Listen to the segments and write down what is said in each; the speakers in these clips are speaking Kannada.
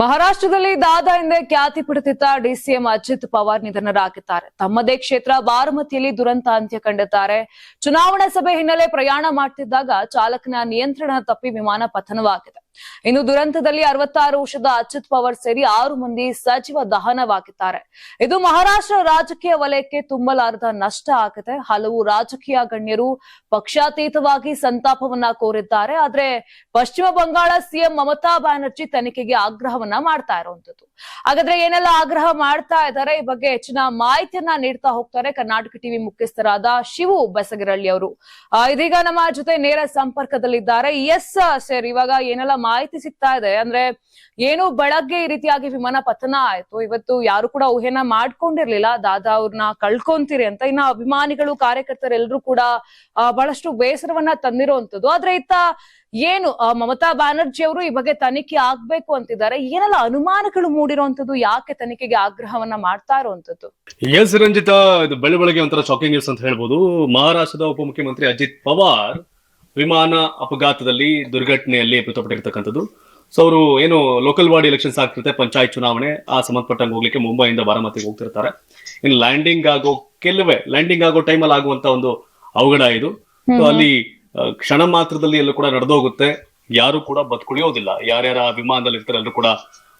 ಮಹಾರಾಷ್ಟ್ರದಲ್ಲಿ ದಾದ ಎಂದೇ ಖ್ಯಾತಿ ಪಡೆದಿದ್ದ ಡಿಸಿಎಂ ಅಜಿತ್ ಪವಾರ್ ನಿಧನರಾಗಿದ್ದಾರೆ. ತಮ್ಮದೇ ಕ್ಷೇತ್ರ ಬಾರಮತಿಯಲ್ಲಿ ದುರಂತ ಅಂತ್ಯ ಕಂಡಿದ್ದಾರೆ. ಚುನಾವಣಾ ಸಭೆ ಹಿನ್ನೆಲೆ ಪ್ರಯಾಣ ಮಾಡ್ತಿದ್ದಾಗ ಚಾಲಕನ ನಿಯಂತ್ರಣ ತಪ್ಪಿ ವಿಮಾನ ಪತನವಾಗಿದೆ. ಇನ್ನು ದುರಂತದಲ್ಲಿ ಅರವತ್ತಾರು ವರ್ಷದ ಅಚ್ಯುತ್ ಪವರ್ ಸೇರಿ ಆರು ಮಂದಿ ಸಚಿವ ದಹನವಾಗಿದ್ದಾರೆ. ಇದು ಮಹಾರಾಷ್ಟ್ರ ರಾಜಕೀಯ ವಲಯಕ್ಕೆ ತುಂಬಲಾರದ ನಷ್ಟ ಆಗಿದೆ ಹಲವು ರಾಜಕೀಯ ಗಣ್ಯರು ಪಕ್ಷಾತೀತವಾಗಿ ಸಂತಾಪವನ್ನ ಕೋರಿದ್ದಾರೆ. ಆದ್ರೆ ಪಶ್ಚಿಮ ಬಂಗಾಳ ಸಿಎಂ ಮಮತಾ ಬ್ಯಾನರ್ಜಿ ತನಿಖೆಗೆ ಆಗ್ರಹವನ್ನ ಮಾಡ್ತಾ ಇರುವಂತದ್ದು ಹಾಗಾದ್ರೆ ಏನೆಲ್ಲ ಆಗ್ರಹ ಮಾಡ್ತಾ ಇದ್ದಾರೆ? ಈ ಬಗ್ಗೆ ಹೆಚ್ಚಿನ ಮಾಹಿತಿಯನ್ನ ನೀಡ್ತಾ ಹೋಗ್ತಾರೆ ಕರ್ನಾಟಕ ಟಿವಿ ಮುಖ್ಯಸ್ಥರಾದ ಶಿವು ಬಸಗಿರಳ್ಳಿ ಅವರು. ಇದೀಗ ನಮ್ಮ ಜೊತೆ ನೇರ ಸಂಪರ್ಕದಲ್ಲಿದ್ದಾರೆ. ಎಸ್ ಸರ್ ಇವಾಗ ಏನೆಲ್ಲ ಮಾಹಿತಿ ಸಿಗ್ತಾ ಇದೆ. ಅಂದ್ರೆ ಏನು ಬೆಳಗ್ಗೆ ಈ ರೀತಿಯಾಗಿ ವಿಮಾನ ಪತನ ಆಯ್ತು. ಇವತ್ತು ಯಾರು ಕೂಡ ಊಹೆನ ಮಾಡ್ಕೊಂಡಿರ್ಲಿಲ್ಲ. ದಾದಾ ಅವ್ರನ್ನ ಕಳ್ಕೊಂತೀರಿ ಅಂತ. ಇನ್ನ ಅಭಿಮಾನಿಗಳು ಕಾರ್ಯಕರ್ತರೆಲ್ಲರೂ ಕೂಡ ಬಹಳಷ್ಟು ಬೇಸರವನ್ನ ತಂದಿರುವಂತದ್ದು ಆದ್ರೆ ಇತ್ತ ಏನು ಮಮತಾ ಬ್ಯಾನರ್ಜಿ ಅವರು ಈ ಬಗ್ಗೆ ತನಿಖೆ ಆಗ್ಬೇಕು ಅಂತಿದ್ದಾರೆ. ಏನೆಲ್ಲ ಅನುಮಾನಗಳು ಮೂಡಿರುವಂತದ್ದು ಯಾಕೆ ತನಿಖೆಗೆ ಆಗ್ರಹವನ್ನ ಮಾಡ್ತಾ ಇರುವಂತದ್ದು ಎಸ್ ರಂಜಿತಾ, ಇದು ಬೆಳೆ ಬೆಳಗ್ಗೆ ಒಂಥರ ಶಾಕಿಂಗ್ ನ್ಯೂಸ್ ಅಂತ ಹೇಳ್ಬೋದು. ಮಹಾರಾಷ್ಟ್ರದ ಉಪಮುಖ್ಯಮಂತ್ರಿ ಅಜಿತ್ ಪವಾರ್ ವಿಮಾನ ಅಪಘಾತದಲ್ಲಿ ದುರ್ಘಟನೆಯಲ್ಲಿ ಮೃತಪಟ್ಟಿರ್ತಕ್ಕಂಥದ್ದು. ಸೊ ಅವರು ಏನು ಲೋಕಲ್ ಬಾಡಿ ಎಲೆಕ್ಷನ್ಸ್ ಆಗ್ತಿರುತ್ತೆ ಪಂಚಾಯತ್ ಚುನಾವಣೆ ಆ ಸಂಬಂಧಪಟ್ಟಂಗೆ ಹೋಗ್ಲಿಕ್ಕೆ ಮುಂಬೈಯಿಂದ ಬಾರಾಮತಿಗೆ ಹೋಗ್ತಿರ್ತಾರೆ. ಇನ್ನು ಲ್ಯಾಂಡಿಂಗ್ ಆಗೋ ಕೆಲವೇ ಲ್ಯಾಂಡಿಂಗ್ ಆಗೋ ಟೈಮಲ್ಲಿ ಆಗುವಂತ ಒಂದು ಅವಘಡ ಇದು. ಸೊ ಅಲ್ಲಿ ಕ್ಷಣ ಮಾತ್ರದಲ್ಲಿ ಎಲ್ಲೂ ಕೂಡ ನಡೆದೋಗುತ್ತೆ. ಯಾರು ಕೂಡ ಬದುಕುಳಿಯೋದಿಲ್ಲ ಯಾರ್ಯಾರ ಆ ವಿಮಾನದಲ್ಲಿ ಇರ್ತಾರೆ ಎಲ್ಲರೂ ಕೂಡ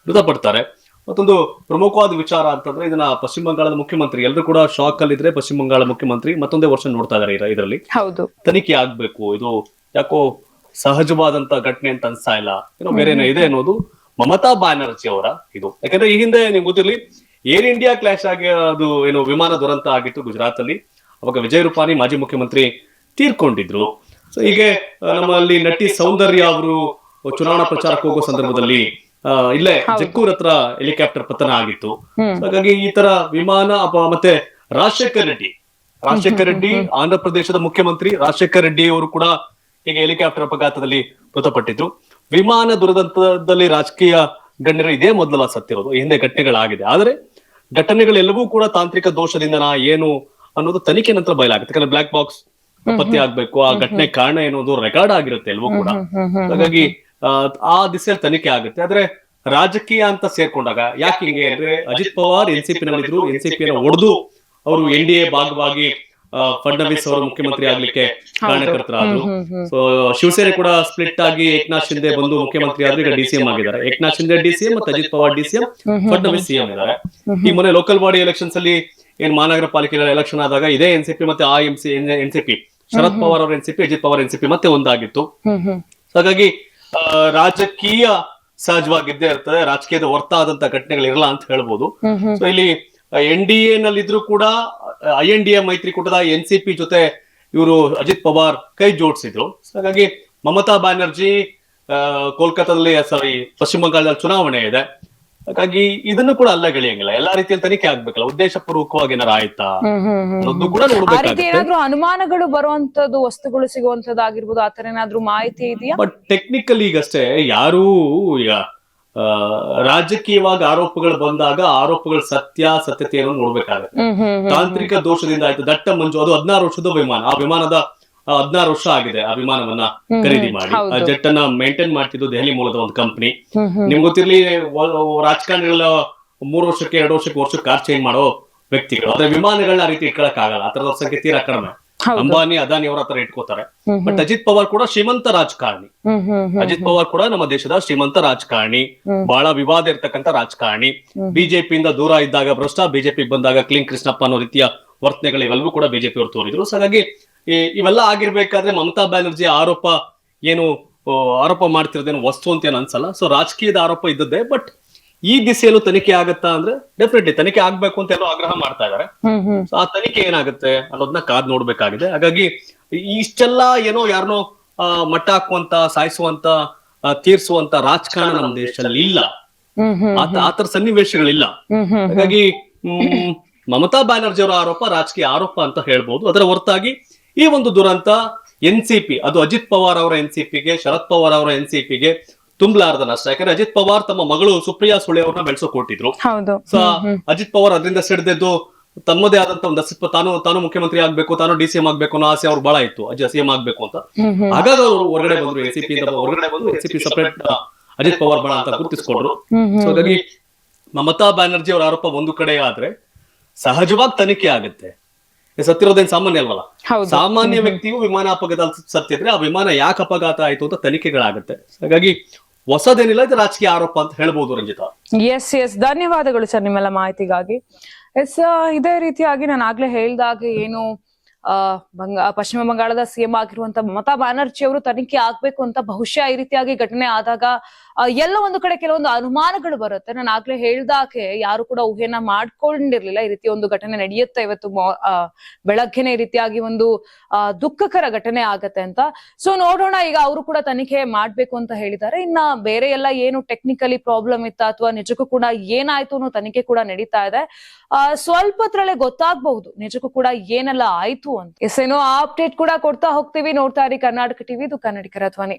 ಮೃತಪಡ್ತಾರೆ. ಮತ್ತೊಂದು ಪ್ರಮುಖವಾದ ವಿಚಾರ ಅಂತಂದ್ರೆ ಇದನ್ನ ಪಶ್ಚಿಮ ಬಂಗಾಳದ ಮುಖ್ಯಮಂತ್ರಿ ಎಲ್ಲರೂ ಕೂಡ ಶಾಕ್ ಅಲ್ಲಿ ಇದ್ರೆ ಪಶ್ಚಿಮ ಬಂಗಾಳ ಮುಖ್ಯಮಂತ್ರಿ ಮತ್ತೊಂದೇ ವರ್ಷ ನೋಡ್ತಾ ಇದಾರೆ ಇದರಲ್ಲಿ. ಹೌದು. ತನಿಖೆ ಆಗ್ಬೇಕು. ಇದು ಯಾಕೋ ಸಹಜವಾದಂತ ಘಟನೆ ಅಂತ ಅನ್ಸ್ತಾ ಇಲ್ಲ. ಏನೋ ಬೇರೆ ಏನೋ ಇದೆ ಅನ್ನೋದು ಮಮತಾ ಬ್ಯಾನರ್ಜಿ ಅವರ ಇದು. ಯಾಕಂದ್ರೆ ಈ ಹಿಂದೆ ನಿಮ್ಗೆ ಗೊತ್ತಿರ್ಲಿ ಏರ್ ಇಂಡಿಯಾ ಕ್ಲಾಶ್ ಆಗಿ ಅದು ಏನು ವಿಮಾನ ದುರಂತ ಆಗಿತ್ತು ಗುಜರಾತ್ ಅಲ್ಲಿ ಅವಾಗ ವಿಜಯ್ ರೂಪಾನಿ ಮಾಜಿ ಮುಖ್ಯಮಂತ್ರಿ ತೀರ್ಕೊಂಡಿದ್ರು. ಸೊ ಹೀಗೆ ನಮ್ಮಲ್ಲಿ ನಟಿ ಸೌಂದರ್ಯ ಅವರು ಚುನಾವಣಾ ಪ್ರಚಾರಕ್ಕೆ ಹೋಗೋ ಸಂದರ್ಭದಲ್ಲಿ ಇಲ್ಲೇ ಜಕ್ಕೂರ್ ಹತ್ರ ಹೆಲಿಕಾಪ್ಟರ್ ಪತನ ಆಗಿತ್ತು. ಹಾಗಾಗಿ ಈ ತರ ವಿಮಾನ ಮತ್ತೆ ರಾಜಶೇಖರ್ ರೆಡ್ಡಿ. ರಾಜಶೇಖರ್ ರೆಡ್ಡಿ ಆಂಧ್ರ ಪ್ರದೇಶದ ಮುಖ್ಯಮಂತ್ರಿ ರಾಜಶೇಖರ್ ರೆಡ್ಡಿ ಅವರು ಕೂಡ ಹೀಗೆ ಹೆಲಿಕಾಪ್ಟರ್ ಅಪಘಾತದಲ್ಲಿ ಮೃತಪಟ್ಟಿದ್ರು ವಿಮಾನ ದುರದಂತದಲ್ಲಿ ರಾಜಕೀಯ ಗಣ್ಯರು ಇದೇ ಮೊದಲ ಸತ್ತಿರೋದು ಹಿಂದೆ ಘಟನೆಗಳಾಗಿದೆ. ಆದರೆ ಘಟನೆಗಳೆಲ್ಲವೂ ಕೂಡ ತಾಂತ್ರಿಕ ದೋಷದಿಂದನಾ ಏನು ಅನ್ನೋದು ತನಿಖೆ ನಂತರ ಬಯಲಾಗುತ್ತೆ. ಯಾಕಂದ್ರೆ ಬ್ಲಾಕ್ ಬಾಕ್ಸ್ ಪತ್ತೆ ಆಗ್ಬೇಕು ಆ ಘಟನೆ ಕಾರಣ ಏನೋದು ರೆಕಾರ್ಡ್ ಆಗಿರುತ್ತೆ ಎಲ್ಲವೂ ಕೂಡ. ಹಾಗಾಗಿ ಆ, ಆ ದಿಸೆಯಲ್ಲಿ ತನಿಖೆ ಆಗುತ್ತೆ. ಆದ್ರೆ ರಾಜಕೀಯ ಅಂತ ಸೇರ್ಕೊಂಡಾಗ ಯಾಕೆ ಹಿಂಗೆ ಅಂದ್ರೆ Ajit Pawar N C P ನಲ್ಲಿದ್ರು N C P ಒಡೆದು ಅವರು ಎನ್ ಡಿ ಎ ಭಾಗವಾಗಿ ಫಡ್ನವೀಸ್ ಅವರು ಮುಖ್ಯಮಂತ್ರಿ ಆಗ್ಲಿಕ್ಕೆ ಕಾರಣಕರ್ತರಾದ್ರು. ಸೊ ಶಿವಸೇನೆ ಕೂಡ ಸ್ಪ್ಲಿಟ್ ಆಗಿ ಏಕನಾಥ್ ಶಿಂದೆ ಬಂದು ಮುಖ್ಯಮಂತ್ರಿ ಆದ್ರೆ ಈಗ ಡಿಸಿಎಂ ಆಗಿದ್ದಾರೆ. ಏಕನಾಥ್ ಶಿಂದೆ ಡಿಸಿಎಂ ಮತ್ತೆ ಅಜಿತ್ ಪವಾರ್ ಡಿಸಿಎಂ ಫಡ್ನವೀಸ್ ಸಿಎಂ ಇದ್ದಾರೆ. ಈ ಮೊನ್ನೆ ಲೋಕಲ್ ಬಾಡಿ ಎಲೆಕ್ಷನ್ಸ್ ಅಲ್ಲಿ ಏನ್ ಮಹಾನಗರ ಪಾಲಿಕೆ ಎಲೆಕ್ಷನ್ ಆದಾಗ ಇದೇ ಎನ್ಸಿಪಿ ಮತ್ತೆ ಆ M C NCP Sharad Pawar ಅವರ ಪಿ ಅಜಿತ್ ಪವಾರ್ ಎನ್ಸಿಪಿ ಮತ್ತೆ ಒಂದಾಗಿತ್ತು. ಹ್ಮ್ ಹ್ಮ್. So ಹಾಗಾಗಿ ರಾಜಕೀಯ ಸಹಜವಾಗಿದ್ದೇ ಇರ್ತದೆ ರಾಜಕೀಯದ ಹೊರ್ತ ಆದಂತ ಘಟನೆಗಳಿರಲ್ಲ ಅಂತ ಹೇಳ್ಬೋದು. ಸೊ ಇಲ್ಲಿ ಎನ್ ಡಿ ಎ ನಲ್ಲಿದ್ರು ಕೂಡ ಐ ಎನ್ ಡಿ ಎ ಮೈತ್ರಿಕೂಟದ ಎನ್ ಸಿ ಪಿ ಜೊತೆ ಇವರು ಅಜಿತ್ ಪವಾರ್ ಕೈ ಜೋಡಿಸಿದ್ರು. ಹಾಗಾಗಿ ಮಮತಾ ಬ್ಯಾನರ್ಜಿ ಕೋಲ್ಕತ್ತಾದಲ್ಲಿ ಸಾರಿ ಪಶ್ಚಿಮ ಬಂಗಾಳದಲ್ಲಿ ಚುನಾವಣೆ ಇದೆ. ಹಾಗಾಗಿ ಇದನ್ನು ಕೂಡ ಅಲ್ಲ ಗೆಳೆಯಂಗಿಲ್ಲ. ಎಲ್ಲಾ ರೀತಿಯಲ್ಲಿ ತನಿಖೆ ಆಗ್ಬೇಕಲ್ಲ. ಉದ್ದೇಶ ಪೂರ್ವಕವಾಗಿ ಏನಾರ ಆಯ್ತಾ? ಅನ್ನೋದು ಕೂಡ ಆ ರೀತಿ ನೋಡ್ಬೇಕಾಗುತ್ತೆ. ಏನಾದ್ರೂ ಅನುಮಾನಗಳು ಬರುವಂತದ್ದು ವಸ್ತುಗಳು ಸಿಗುವಂತದ್ದು ಆಗಿರ್ಬೋದು ಆತರ ಏನಾದ್ರೂ ಮಾಹಿತಿ ಇದೆಯಾ? ಬಟ್ ಟೆಕ್ನಿಕಲ್ ಈಗಷ್ಟೇ ಯಾರೂ ಈಗ ಆ, ರಾಜಕೀಯವಾಗಿ ಆರೋಪಗಳು ಬಂದಾಗ ಆರೋಪಗಳ ಸತ್ಯಾಸತ್ಯತೆಯನ್ನು ನೋಡ್ಬೇಕಾಗುತ್ತೆ. ಹ್ಮ್ ಹ್ಮ್ ಹ್ಮ್. ತಾಂತ್ರಿಕ ದೋಷದಿಂದ ಆಯ್ತು. ದಟ್ಟ ಮಂಜು ಅದು ಹದಿನಾರು ವರ್ಷದ ವಿಮಾನ. ಆ ವಿಮಾನದ ಹದಿನಾರು ವರ್ಷ ಆಗಿದೆ ಆ ವಿಮಾನವನ್ನ ಖರೀದಿ ಮಾಡಿ. ಆ ಜೆಟ್ ಅನ್ನ ಮೇಂಟೈನ್ ಮಾಡ್ತಿದ್ದು ದೆಹಲಿ ಮೂಲದ ಒಂದು ಕಂಪನಿ ನಿಮ್ಗೆ ಗೊತ್ತಿರ್ಲಿ ರಾಜಕಾರಣಿಗಳ ಮೂರು ವರ್ಷಕ್ಕೆ ಎರಡು ವರ್ಷಕ್ಕೆ ವರ್ಷಕ್ಕೆ ಕಾರ್ ಚೇಂಜ್ ಮಾಡೋ ವ್ಯಕ್ತಿಗಳು. ಆದ್ರೆ ವಿಮಾನಗಳನ್ನ ಆ ರೀತಿ ಇಟ್ಕೊಳಕ್ ಆಗಲ್ಲ ಆ ತರದ ಸಂಖ್ಯೆ ತೀರಾ ಕಡಿಮೆ. ಅಂಬಾನಿ ಅದಾನಿ ಅವರ ಹತ್ರ ಇಟ್ಕೋತಾರೆ. ಬಟ್ ಅಜಿತ್ ಪವಾರ್ ಕೂಡ ಶ್ರೀಮಂತ ರಾಜಕಾರಣಿ. ಅಜಿತ್ ಪವಾರ್ ಕೂಡ ನಮ್ಮ ದೇಶದ ಶ್ರೀಮಂತ ರಾಜಕಾರಣಿ. ಬಹಳ ವಿವಾದ ಇರ್ತಕ್ಕಂಥ ರಾಜಕಾರಣಿ. ಬಿಜೆಪಿಯಿಂದ ದೂರ ಇದ್ದಾಗ ಭ್ರಷ್ಟ ಬಿಜೆಪಿ ಬಂದಾಗ ಕ್ಲೀನ್ ಕೃಷ್ಣಪ್ಪ ಅನ್ನೋ ರೀತಿಯ ವರ್ತನೆಗಳು ಇವೆಲ್ಲವೂ ಕೂಡ ಬಿಜೆಪಿ ಅವರು ತೋರಿದ್ರು ಹಾಗಾಗಿ ಇವೆಲ್ಲ ಆಗಿರ್ಬೇಕಾದ್ರೆ ಮಮತಾ ಬ್ಯಾನರ್ಜಿ ಆರೋಪ ಏನು ಆರೋಪ ಮಾಡ್ತಿರೋದೇನು ವಸ್ತು ಅಂತ ಏನು ಅನ್ಸಲ್ಲ. ಸೊ ರಾಜಕೀಯದ ಆರೋಪ ಇದ್ದದ್ದೇ ಬಟ್ ಈ ದಿಸೆಯಲ್ಲೂ ತನಿಖೆ ಆಗತ್ತಾ ಅಂದ್ರೆ ಡೆಫಿನೆಟ್ಲಿ ತನಿಖೆ ಆಗ್ಬೇಕು ಅಂತ ಎಲ್ಲೋ ಆಗ್ರಹ ಮಾಡ್ತಾ ಇದಾರೆ. ಹ್ಮ್ ಹ್ಮ್. ಸೊ ಆ ತನಿಖೆ ಏನಾಗುತ್ತೆ ಅನ್ನೋದನ್ನ ಕಾದ್ ನೋಡ್ಬೇಕಾಗಿದೆ. ಹಾಗಾಗಿ ಇಷ್ಟೆಲ್ಲ ಏನೋ ಯಾರನ್ನೋ ಆ, ಮಟ್ಟ ಹಾಕುವಂತ ಸಾಯಿಸುವಂತ ತೀರ್ಸುವಂತ ರಾಜಕಾರಣ ನಮ್ಮ ದೇಶದಲ್ಲಿ ಇಲ್ಲ. ಆತರ ಸನ್ನಿವೇಶಗಳಿಲ್ಲ ಹಾಗಾಗಿ ಹ್ಮ್, ಮಮತಾ ಬ್ಯಾನರ್ಜಿ ಅವರ ಆರೋಪ ರಾಜಕೀಯ ಆರೋಪ ಅಂತ ಹೇಳ್ಬಹುದು ಅದರ ಹೊರತಾಗಿ ಈ ಒಂದು ದುರಂತ ಎನ್ ಸಿ ಪಿ ಅದು ಅಜಿತ್ ಪವಾರ್ ಅವರ ಎನ್ ಸಿ ಪಿಗೆ ಶರದ್ ಪವಾರ್ ಅವರ ಎನ್ ಸಿ ಪಿಗೆ ತುಂಬಲಾರದ ನಷ್ಟ. ಯಾಕಂದ್ರೆ ಅಜಿತ್ ಪವಾರ್ ತಮ್ಮ ಮಗಳು ಸುಪ್ರಿಯಾ ಸುಳೆ ಅವ್ರನ್ನ ಬೆಳೆಸೋ ಕೊಟ್ಟಿದ್ರು. ಹೌದು. ಸೊ ಅಜಿತ್ ಪವಾರ್ ಅದರಿಂದ ಸಿಡ್ದೆದ್ದು ತಮ್ಮದೇ ಆದಂತ ಒಂದು ಅಸ್ತಿತ್ವ ತಾನು ತಾನು ಮುಖ್ಯಮಂತ್ರಿ ಆಗ್ಬೇಕು ತಾನು ಡಿ ಸಿ ಎಂ ಆಗ್ಬೇಕು ಅನ್ನೋ ಆಸೆ ಅವ್ರು ಬಹಳ ಇತ್ತು. ಅಜ್ಜ ಸಿ ಎಂ ಆಗ್ಬೇಕು ಅಂತ. ಹಾಗಾಗಿ ಅವರು ಹೊರಗಡೆ ಬಂದ್ರು ಎನ್ ಸಿ ಪಿ ಹೊರಗಡೆ ಬಂದು N C P separate Ajit Pawar ಬಹಳ ಅಂತ ಗುರುತಿಸ್ಕೊಂಡ್ರು. ಸೊ ಹಾಗಾಗಿ ಮಮತಾ ಬ್ಯಾನರ್ಜಿ ಅವರ ಆರೋಪ ಒಂದು ಕಡೆ ಆದ್ರೆ ಸಹಜವಾಗಿ ತನಿಖೆ ಆಗುತ್ತೆ. ಸತ್ತಿರೋದೇನ್ ಸಾಮಾನ್ಯ ಅಲ್ವಲ್ಲ? ಸಾಮಾನ್ಯ ವ್ಯಕ್ತಿಯು ವಿಮಾನ ಅಪಘಾತ ಸತ್ತಿದ್ರೆ ಆ ವಿಮಾನ ಯಾಕೆ ಅಪಘಾತ ಆಯ್ತು ಅಂತ ತನಿಖೆಗಳಾಗುತ್ತೆ. ಹಾಗಾಗಿ ಹೊಸದೇನಿಲ್ಲ ಇದು ರಾಜಕೀಯ ಆರೋಪ ಅಂತ ಹೇಳ್ಬೋದು ರಂಜಿತ. ಎಸ್ ಎಸ್ ಧನ್ಯವಾದಗಳು ಸರ್ ನಿಮ್ಮೆಲ್ಲ ಮಾಹಿತಿಗಾಗಿ. ಎಸ್ ಇದೇ ರೀತಿಯಾಗಿ ನಾನು ಆಗ್ಲೇ ಹೇಳ್ದಾಗೆ ಏನು ಆ ಬಂಗ ಪಶ್ಚಿಮ ಬಂಗಾಳದ ಸಿಎಂ ಆಗಿರುವಂತ ಮಮತಾ ಬ್ಯಾನರ್ಜಿ ಅವರು ತನಿಖೆ ಆಗ್ಬೇಕು ಅಂತ ಬಹುಶಃ ಈ ರೀತಿಯಾಗಿ ಘಟನೆ ಆದಾಗ ಎಲ್ಲ ಒಂದು ಕಡೆ ಕೆಲವೊಂದು ಅನುಮಾನಗಳು ಬರುತ್ತೆ. ನಾನು ಆಗ್ಲೇ ಹೇಳ್ದಾಕೆ ಯಾರು ಕೂಡ ಊಹೆನ ಮಾಡ್ಕೊಂಡಿರ್ಲಿಲ್ಲ. ಈ ರೀತಿ ಒಂದು ಘಟನೆ ನಡೆಯುತ್ತೆ ಇವತ್ತು ಬೆಳಗ್ಗೆನೆ ಈ ರೀತಿಯಾಗಿ ಒಂದು ದುಃಖಕರ ಘಟನೆ ಆಗತ್ತೆ ಅಂತ. ಸೊ ನೋಡೋಣ. ಈಗ ಅವರು ಕೂಡ ತನಿಖೆ ಮಾಡ್ಬೇಕು ಅಂತ ಹೇಳಿದ್ದಾರೆ. ಇನ್ನ ಬೇರೆ ಎಲ್ಲ ಏನು ಟೆಕ್ನಿಕಲಿ ಪ್ರಾಬ್ಲಮ್ ಇತ್ತ ಅಥವಾ ನಿಜಕ್ಕೂ ಕೂಡ ಏನಾಯ್ತು ಅನ್ನೋ ತನಿಖೆ ಕೂಡ ನಡೀತಾ ಇದೆ. ಸ್ವಲ್ಪ ಹೊತ್ರಲ್ಲೇ ಗೊತ್ತಾಗಬಹುದು ನಿಜಕ್ಕೂ ಕೂಡ ಏನೆಲ್ಲ ಆಯ್ತು ಅಂತ. ಎಸ್ ಏನೋ ಅಪ್ಡೇಟ್ ಕೂಡ ಕೊಡ್ತಾ ಹೋಗ್ತೀವಿ ನೋಡ್ತಾ ಇರಿ. ಕರ್ನಾಟಕ ಟಿವಿ ಇದು ಕನ್ನಡಿಗರ ಧ್ವನಿ.